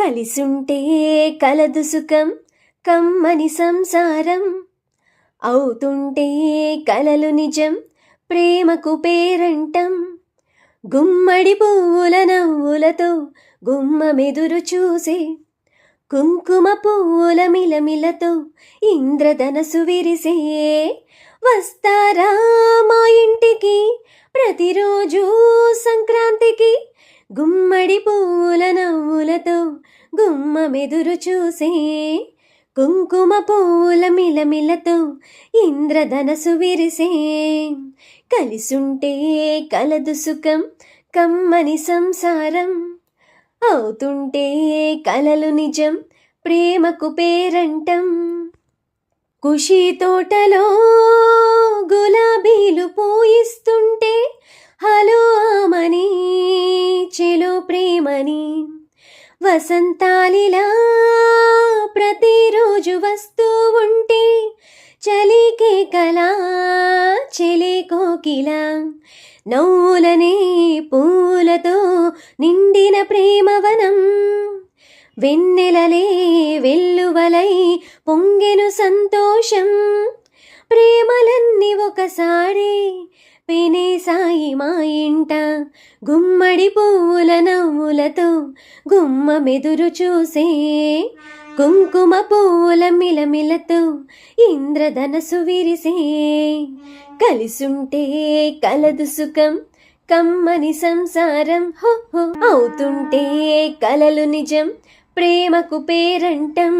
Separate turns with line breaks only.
కలిసుంటే కలదు సుఖం కమ్మని సంసారం. అవుతుంటే కలలు నిజం ప్రేమకు పేరంటం. గుమ్మడి పువ్వుల నవ్వులతో గుమ్మమెదురు చూసే కుంకుమ పువ్వుల మిలమిలతో ఇంద్రధనసు విరిసే. వస్తారా మా ఇంటికి ప్రతిరోజు గుమ్మడి పూల నవ్వులతో గుమ్మమెదురు చూసే కుంకుమ పూల మిలమిలతో ఇంద్రధనసు విరిసే. కలిసుంటే కలదు సుఖం కమ్మని సంసారం. అవుతుంటే కలలు నిజం ప్రేమకు పేరంటం. కుషి తోటలో ప్రేమని వసంతాలిలా ప్రతిరోజు వస్తూ ఉంటే చలికే కలా చెలి కోకిల నవ్వులనే పూలతో నిండిన ప్రేమవనం. వెన్నెలలే వెల్లువలై పొంగెను సంతోషం. ప్రేమలన్నీ ఒకసారి పెనేసాయి మా ఇంట. గుమ్మడి పువ్వుల నవ్వులతో గుమ్మ మెదురు చూసే. కుంకుమ పువ్వుల మిలమిలతో ఇంద్రధనసు విరిసే. కలిసుంటే కలదు సుఖం కమ్మని సంసారం హో హో. అవుతుంటే కలలు నిజం ప్రేమకు పేరంటం.